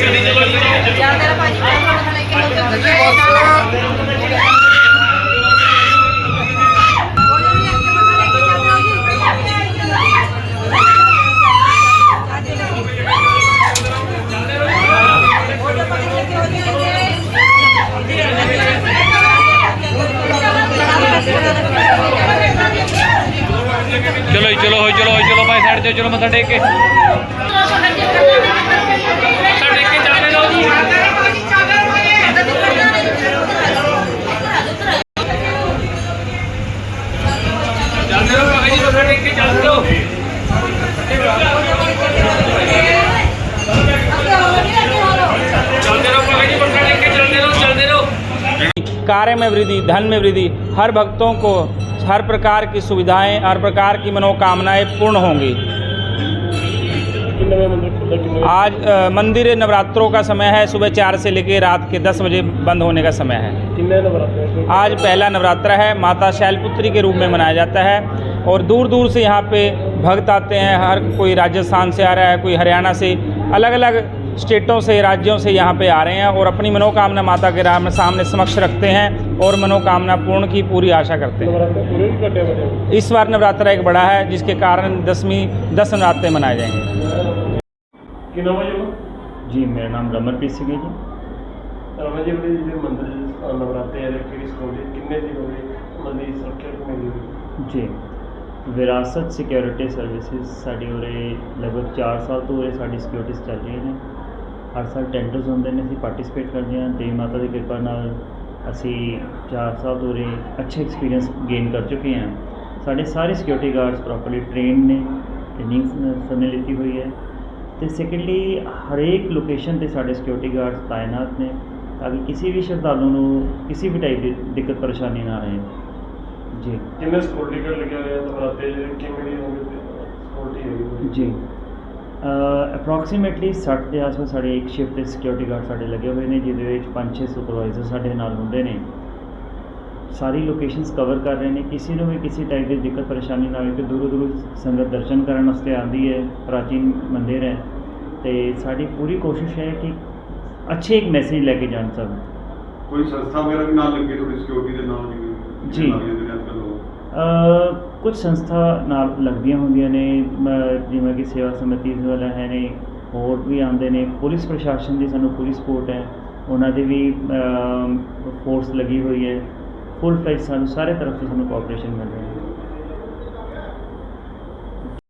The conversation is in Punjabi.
ਜ਼ਿਆਦਾ ਭਾਜੀ ਕੋਲ ਨਾਲ ਲੈ ਕੇ ਲੋਕ ਬੱਚੇ ਚਲੋ ਜੀ, ਚਲੋ ਹੋਈ ਚਲੋ ਹੋਈ ਚਲੋ ਭਾਈ ਸਾਈਡ ਤੇ ਚਲੋ ਮੱਥਾ ਟੇਕ ਕੇ। कार्य में वृद्धि, धन में वृद्धि, हर भक्तों को हर प्रकार की सुविधाएँ, हर प्रकार की मनोकामनाएँ पूर्ण होंगी। आज मंदिर नवरात्रों का समय है, सुबह चार से लेकर रात के दस बजे बंद होने का समय है। आज पहला नवरात्र है, माता शैलपुत्री के रूप में मनाया जाता है और दूर दूर से यहाँ पे भक्त आते हैं, हर कोई राजस्थान से आ रहा है, कोई हरियाणा से अलग अलग स्टेटों से, राज्यों से यहाँ पे आ रहे हैं और अपनी मनोकामना माता के राम, सामने समक्ष रखते हैं और मनोकामना पूर्ण की पूरी आशा करते हैं। इस बार नवरात्रा एक बड़ा है, जिसके कारण दसवीं, दस नवरात्रे मनाए जाएँगे। ਕੀ ਨਾਮ ਹੈ ਜੀ ਉਹਦਾ? ਜੀ ਮੇਰਾ ਨਾਮ ਰਮਨਪ੍ਰੀਤ ਸਿੰਘ ਹੈ ਜੀ। ਰਮਨ ਜੀ ਬੜੇ ਜਿਹੜੇ ਮੰਦਿਰ ਨਵਰਾਤੇ ਆ ਰਹੇ ਕਿਹੜੀ ਸਕੂਲ ਦੇ ਕਿੰਨੇ ਦਿਨ ਹੋ ਗਏ ਉਹਨਾਂ ਦੀ ਜੀ ਵਿਰਾਸਤ ਸਿਕਿਉਰਿਟੀ ਸਰਵਿਸਿਜ਼ ਸਾਡੇ ਉਰੇ ਲਗਭਗ 4 ਸਾਲ ਤੋਂ ਉਰੇ ਸਾਡੀ ਸਿਕਿਉਰਿਟੀਜ਼ ਚੱਲ ਰਹੀਆਂ ਨੇ। ਹਰ ਸਾਲ ਟੈਂਡਰਸ ਹੁੰਦੇ ਨੇ ਅਸੀਂ ਪਾਰਟਿਸਿਪੇਟ ਕਰਦੇ ਹਾਂ। ਦੇਵੀ ਮਾਤਾ ਦੀ ਕਿਰਪਾ ਨਾਲ ਅਸੀਂ 4 ਸਾਲ ਤੋਂ ਉਰੇ ਅੱਛੇ ਐਕਸਪੀਰੀਅੰਸ ਗੇਨ ਕਰ ਚੁੱਕੇ ਹਾਂ। ਸਾਡੇ ਸਾਰੇ ਸਿਕਿਉਰਿਟੀ ਗਾਰਡਸ ਪ੍ਰੋਪਰਲੀ ਟ੍ਰੇਨਡ ਨੇ ਟ੍ਰੇਨਿੰਗ ਸਮੇਂ ਲਿੱਤੀ ਹੋਈ ਹੈ। ਤੇ ਸੈਕੰਡਲੀ ਹਰੇਕ ਲੋਕੇਸ਼ਨ ਤੇ ਸਾਡੇ ਸਿਕਿਉਰਿਟੀ ਗਾਰਡਸ ਤਾਇਨਾਤ ਨੇ ਤਾਂ ਕਿ ਕਿਸੇ ਵੀ ਸ਼ਰਧਾਲੂ ਨੂੰ ਕਿਸੇ ਵੀ ਟਾਈਪ ਦੀ ਦਿੱਕਤ ਪਰੇਸ਼ਾਨੀ ਨਾ ਆਏ। ਜੀ। ਕਿੰਨੇ ਸਿਕਿਉਰਿਟੀ ਗਾਰਡ ਲੱਗੇ ਹੋਏ ਆ ਜਿਹੜੇ ਕਿਵੇਂ ਦੀ ਹੋਣਗੇ ਸਿਕਿਉਰਿਟੀ ਹੈਗੀ ਜੀ। ਅਪਰੋਕਸੀਮੇਟਲੀ 60 ਦੇ ਆਸ-ਪਾਸ ਸਾਡੇ ਇੱਕ ਸ਼ਿਫਟ ਤੇ ਸਿਕਿਉਰਿਟੀ ਗਾਰਡ ਸਾਡੇ ਲੱਗੇ ਹੋਏ ਨੇ ਜਿਹਦੇ ਵਿੱਚ 5-6 ਸੁਪਰਵਾਈਜ਼ਰ ਸਾਡੇ ਨਾਲ ਹੁੰਦੇ ਨੇ। ਸਾਰੀ ਲੋਕੇਸ਼ਨਸ ਕਵਰ ਕਰ ਰਹੇ ਨੇ। ਕਿਸੇ ਨੂੰ ਵੀ ਕਿਸੇ ਟਾਈਪ ਦੀ ਦਿੱਕਤ ਪਰੇਸ਼ਾਨੀ ਨਾ ਹੋਵੇ ਕਿ ਦੂਰੋਂ ਦੂਰੋਂ ਸੰਗਤ ਦਰਸ਼ਨ ਕਰਨ ਵਾਸਤੇ ਆਉਂਦੀ ਹੈ ਪ੍ਰਾਚੀਨ ਮੰਦਿਰ ਹੈ। ਤੇ ਸਾਡੀ ਪੂਰੀ ਕੋਸ਼ਿਸ਼ ਹੈ ਕਿ ਅੱਛੇ ਇੱਕ ਮੈਸੇਜ ਲੈ ਕੇ ਜਾਣ ਸਭ ਕੋਈ ਸੰਸਥਾ ਵਗੈਰਾ ਵੀ ਨਾਲ ਲੱਗੀ ਤੁਹਾਡੀ ਸਿਕਿਉਰਿਟੀ ਦੇ ਨਾਲ ਜੀ। ਕੁਝ ਸੰਸਥਾ ਨਾਲ ਲੱਗਦੀਆਂ ਹੁੰਦੀਆਂ ਨੇ। ਜਿਵੇਂ ਕਿ ਸੇਵਾ ਸਮਿਤੀ ਵਾਲਾ ਹੈ ਨੇ ਹੋਰ ਵੀ ਆਉਂਦੇ ਨੇ। ਪੁਲਿਸ ਪ੍ਰਸ਼ਾਸਨ ਦੀ ਸਾਨੂੰ ਪੂਰੀ ਸਪੋਰਟ ਹੈ। ਉਹਨਾਂ ਦੀ ਵੀ ਫੋਰਸ ਲੱਗੀ ਹੋਈ ਹੈ। फुल फ्लैज सारे तरफ़ से हमें कॉपरेशन मिल रही है।